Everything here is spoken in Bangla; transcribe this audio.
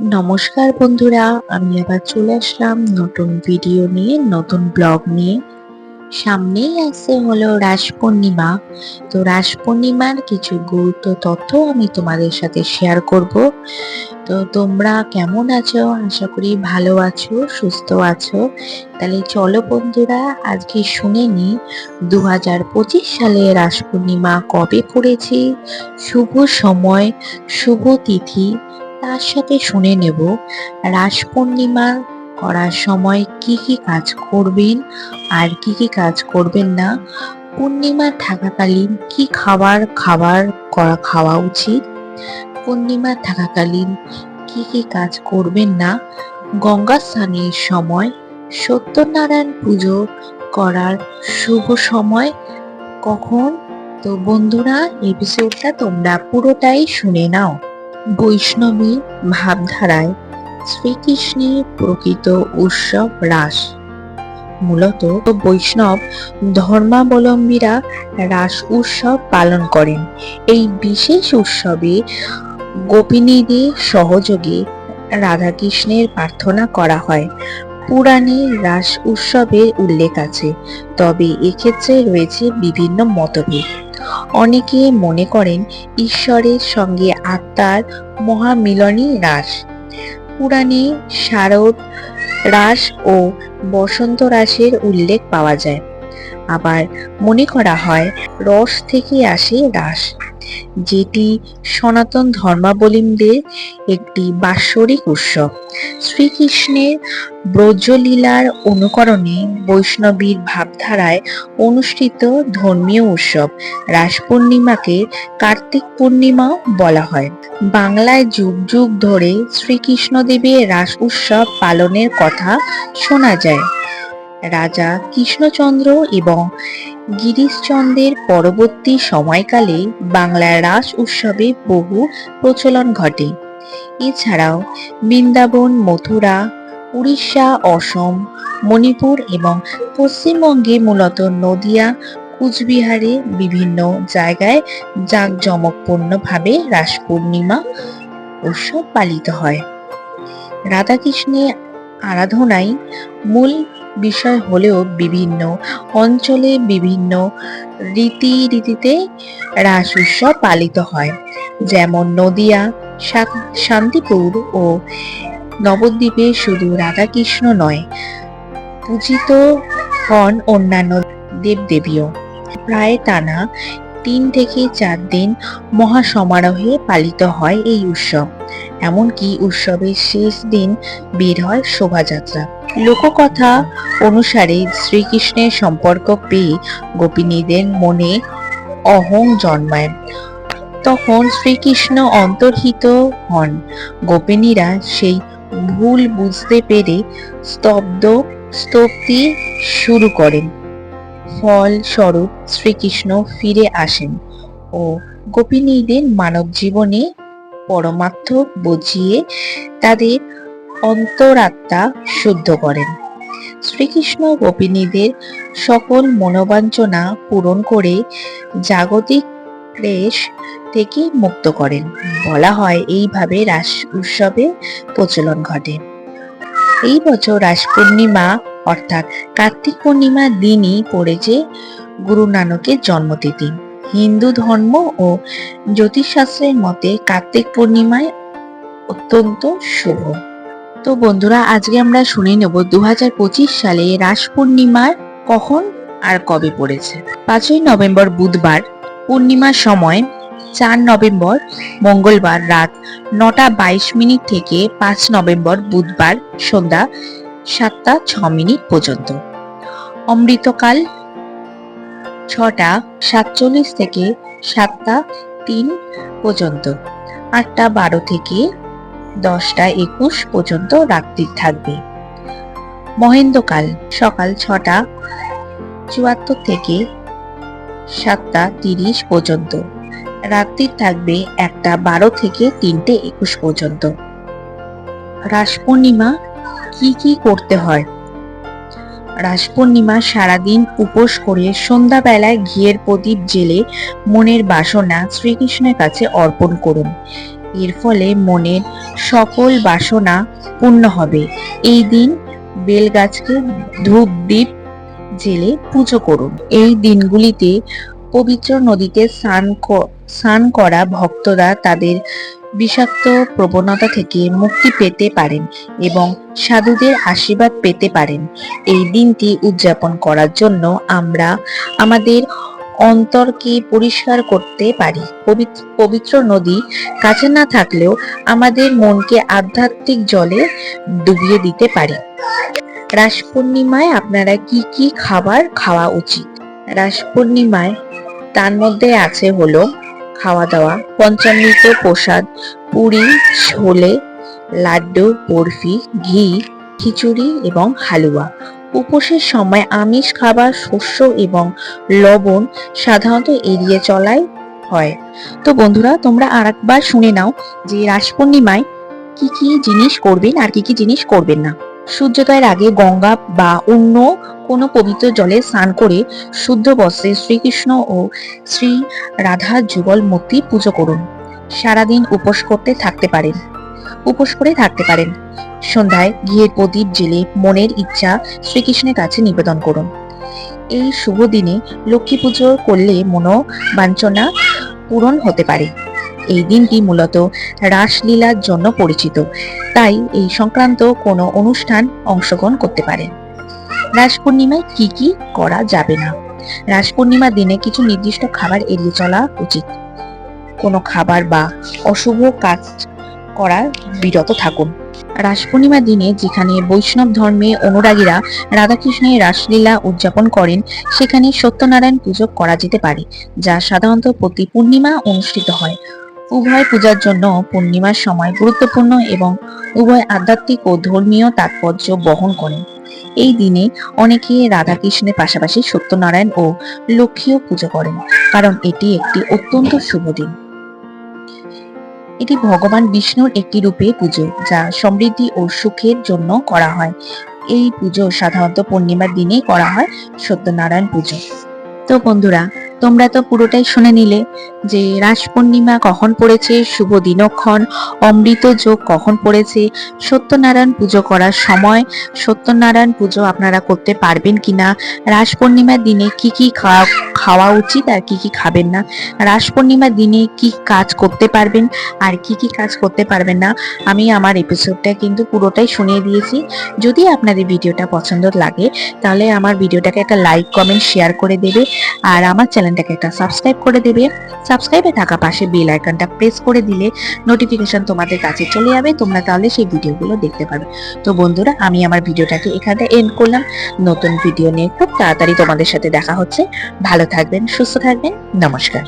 নমস্কার বন্ধুরা, আমি আবার চলে আসলাম নতুন ভিডিও নিয়ে, নতুন ব্লগ নিয়ে। সামনেই আছে হলো রাস পূর্ণিমা। তো রাস পূর্ণিমার কিছু গুরুত্ব তথ্য আমি তোমাদের সাথে শেয়ার করব। তো তোমরা কেমন আছো? আশা করি ভালো আছো, সুস্থ আছো। তাহলে চলো বন্ধুরা, আজকে শুনে নি দু হাজার পঁচিশ সালে রাস পূর্ণিমা কবে পড়েছে শুভ সময়, শুভ তিথি তার সাথে শুনে নেব রাস পূর্ণিমা করার সময় কি কি কাজ করবেন আর কি কি কাজ করবেন না? পূর্ণিমা থাকাকালীন কি খাবার খাবার করা খাওয়া উচিত? পূর্ণিমা থাকাকালীন কি কি কাজ করবেন না? গঙ্গা স্নানের সময় সত্যনারায়ণ পুজো করার শুভ সময় কখন? তো বন্ধুরা এপিসোডটা তোমরা পুরোটাই শুনে নাও। বৈষ্ণবী ভাবধারায় শ্রীকৃষ্ণের প্রকৃত উৎসব রাস। মূলত বৈষ্ণব ধর্মাবলম্বীরা রাস উৎসব পালন করেন। এই বিশেষ উৎসবে গোপিনীদের সহযোগে রাধাকৃষ্ণের প্রার্থনা করা হয়। পুরাণে রাস উৎসবের উল্লেখ আছে, তবে এক্ষেত্রে রয়েছে বিভিন্ন মতভেদ। অনেকে মনে করেন ঈশ্বরের সঙ্গে আত্মার মহামিলনই রাস। পুরাণে শারদ রাস ও বসন্ত রাসের উল্লেখ পাওয়া যায়। আবার মনে করা হয় রস থেকে আসে রাস। যেটি সনাতন ধর্মাবলম্বীদের একটি বাৎসরিক উৎসব। শ্রীকৃষ্ণের ব্রজলীলার অনুকরণে বৈষ্ণবীর ভাবধারায় অনুষ্ঠিত ধর্মীয় উৎসব। রাস পূর্ণিমাকে কার্তিক পূর্ণিমাও বলা হয়। বাংলায় যুগ যুগ ধরে শ্রীকৃষ্ণদেবের রাস উৎসব পালনের কথা শোনা যায়। রাজা কৃষ্ণচন্দ্র এবং গিরিশচন্দ্রের পরবর্তী সময়কালে বাংলার রাস উৎসবে বহু প্রচলন ঘটে। এছাড়াও বৃন্দাবন, মথুরা, উড়িষ্যা, অসম, মণিপুর এবং পশ্চিমবঙ্গে মূলত নদিয়া, কুচবিহারে বিভিন্ন জায়গায় জাঁকজমকপূর্ণভাবে রাস পূর্ণিমা উৎসব পালিত হয়। রাধাকৃষ্ণের আরাধনাই মূল বিষয় হলেও বিভিন্ন অঞ্চলে বিভিন্ন রীতি রীতিতে রাস উৎসব পালিত হয়। যেমন নদিয়া শান্তিপুর ও নবদ্বীপে শুধু রাধাকৃষ্ণ নয়, পূজিত হন অন্যান্য দেবদেবীও। প্রায় টানা তিন থেকে চার দিন মহাসমারোহে পালিত হয় এই উৎসব। এমনকি উৎসবের শেষ দিন বের হয় শোভাযাত্রা। লোককথা অনুসারে শ্রীকৃষ্ণের সম্পর্ক পেয়ে গোপিনীদের মনে অহং জন্মায়। তখন শ্রীকৃষ্ণ অন্তর্হিত হন। গোপিনীরা সেই ভুল বুঝতে পেরে স্তব্ধ স্তব্ধি শুরু করেন। ফল স্বরূপ শ্রীকৃষ্ণ ফিরে আসেন ও গোপিনীদের মানব জীবনে পরমার্থ বুঝিয়ে তাদের অন্তরাত্মা শুদ্ধ করেন। শ্রীকৃষ্ণ গোপিনীদের সকল মনোবাঞ্ছনা পূরণ করে জাগতিক ক্লেশ থেকে মুক্ত করেন। বলা হয়, এইভাবে রাস উৎসবে প্রচলন ঘটে। এই বছর রাস পূর্ণিমা, অর্থাৎ কার্তিক পূর্ণিমার দিনই পড়েছে গুরু নানকের জন্মতিথি। হিন্দু ধর্ম ও জ্যোতিষশাস্ত্রের মতে কার্তিক পূর্ণিমায় অত্যন্ত শুভ। তো বন্ধুরা, আজকে আমরা শুনে নেব দু হাজার পঁচিশ সালে রাস পূর্ণিমার কখন আর কবে পড়েছে। পাঁচই নভেম্বর বুধবার, পূর্ণিমার সময় চার নভেম্বর, মঙ্গলবার রাত নটা বাইশ মিনিট থেকে পাঁচ নভেম্বর বুধবার সন্ধ্যা সাতটা ছ মিনিট পর্যন্ত। অমৃতকাল ছটা সাতচল্লিশ থেকে সাতটা তিন পর্যন্ত। আটটা বারো থেকে দশটা একুশ পর্যন্ত রাত্রি থাকবে। মহেন্দ্রকাল, সকাল ছটা, চুয়াত্তর থেকে সাতটা তিরিশ পর্যন্ত। রাত্রি থাকবে একটা বারো থেকে তিনটে একুশ পর্যন্ত। রাস পূর্ণিমা কি কি করতে হয়? রাস পূর্ণিমা সারাদিন উপোস করে সন্ধ্যাবেলায় ঘিয়ের প্রদীপ জেলে মনের বাসনা শ্রীকৃষ্ণের কাছে অর্পণ করুন। এর ফলে মনের সকল বাসনা পূর্ণ হবে। এই দিন বেলগাছকে ধূপ দ্বীপ জেলে পুজো করুন। এই দিনগুলিতে পবিত্র নদীতে স্নান স্নান করা ভক্তরা তাদের বিষাক্ত প্রবণতা থেকে মুক্তি পেতে পারেন এবং সাধুদের আশীর্বাদ পেতে পারেন। এই দিনটি উদযাপন করার জন্য আমরা আমাদের অন্তরকে পরিষ্কার করতে পারি? পবিত্র পবিত্র নদী কাছে না থাকলেও আমাদের মনকে আধ্যাত্মিক জলে ডুবিয়ে দিতে পারি। রাস পূর্ণিমায় আপনারা কি কি খাবার খাওয়া উচিত? রাস পূর্ণিমায় তার মধ্যে আছে হলো খাওয়া দাওয়া পঞ্চামৃত প্রসাদ, পুরি, ছোলে, লাড্ডু, বরফি, ঘি, খিচুড়ি এবং হালুয়া। উপোসের সময় আমিষ খাবার, শস্য এবং লবণ সাধারণত এড়িয়ে চলাই হয়। তো বন্ধুরা, তোমরা আরেকবার শুনে নাও যে রাস পূর্ণিমায় কি কি জিনিস করবেন আর কি কি জিনিস করবেন না। সূর্যোদয়ের আগে গঙ্গা বা অন্য কোনো পবিত্র জলে স্নান করে শুদ্ধ বস্ত্রে শ্রীকৃষ্ণ ও শ্রী রাধার যুগল মূর্তি পুজো করুন। সারাদিন উপোস করতে থাকতে পারেন। উপোস করে থাকতে পারেন। সন্ধ্যায় ঘিয়ের প্রদীপ জেলে মনের ইচ্ছা শ্রীকৃষ্ণের কাছে নিবেদন করুন। এই শুভ দিনে লক্ষ্মী পুজো করলে মনোবাঞ্ছনা পূরণ হতে পারে। এই দিনটি মূলত রাসলীলার জন্য পরিচিত। তাই এই সংক্রান্ত কোনো অনুষ্ঠান অংশগ্রহণ করতে পারেন। রাস পূর্ণিমায় কি কি করা যাবে না? রাস পূর্ণিমার দিনে কিছু নির্দিষ্ট খাবার এড়িয়ে চলা উচিত। কোনো খাবার বা অশুভ কাজ করা বিরত থাকুন। রাস পূর্ণিমার দিনে যেখানে বৈষ্ণব ধর্মে অনুরাগীরা রাধাকৃষ্ণের রাসলীলা উদযাপন করেন, সেখানে সত্যনারায়ণ পুজো করা যেতে পারে, যা সাধারণত প্রতি পূর্ণিমা অনুষ্ঠিত হয়। উভয় পূজার জন্য পূর্ণিমার সময় গুরুত্বপূর্ণ এবং উভয় আধ্যাত্মিক ও ধর্মীয় তাৎপর্য বহন করেন এই দিনে অনেকে রাধাকৃষ্ণের পাশাপাশি সত্যনারায়ণ ও লক্ষ্মীও পুজো করেন, কারণ এটি একটি অত্যন্ত শুভ দিন। এটি ভগবান বিষ্ণুর একটি রূপে পুজো, যা সমৃদ্ধি ও সুখের জন্য করা হয়। এই পুজো সাধারণত পূর্ণিমার দিনেই করা হয় সত্যনারায়ণ পুজো। তো বন্ধুরা তোমরা তো পুরোটাই শুনে নিলে যে রাস পূর্ণিমা কখন পড়েছে, শুভ দিনক্ষণ, অমৃত যোগ কখন পড়েছে, সত্যনারায়ণ পুজো করার সময়, সত্যনারায়ণ পুজো আপনারা করতে পারবেন কিনা রাস পূর্ণিমার দিনে কি কি খাওয়া খাওয়া উচিত আর কি কি খাবেন না রাস পূর্ণিমার দিনে কি কাজ করতে পারবেন আর কি কি কাজ করতে পারবেন না, আমি আমার এপিসোডটা কিন্তু পুরোটাই শুনিয়ে দিয়েছি। যদি আপনাদের ভিডিওটা পছন্দ লাগে, তাহলে আমার ভিডিওটাকে একটা লাইক কমেন্ট শেয়ার করে দেবে আর আমার চ্যানেলটাকে একটা সাবস্ক্রাইব করে দেবে। সাবস্ক্রাইবে থাকা পাশে বেল আইকনটা প্রেস করে দিলে নোটিফিকেশন তোমাদের কাছে চলে যাবে। তোমরা তাহলে সেই ভিডিওগুলো দেখতে পাবে তো বন্ধুরা, আমি আমার ভিডিওটাকে এখানে এন্ড করলাম। নতুন ভিডিও নিয়ে খুব তাড়াতাড়ি তোমাদের সাথে দেখা হচ্ছে। ভালো থাকবেন, সুস্থ থাকবেন। নমস্কার।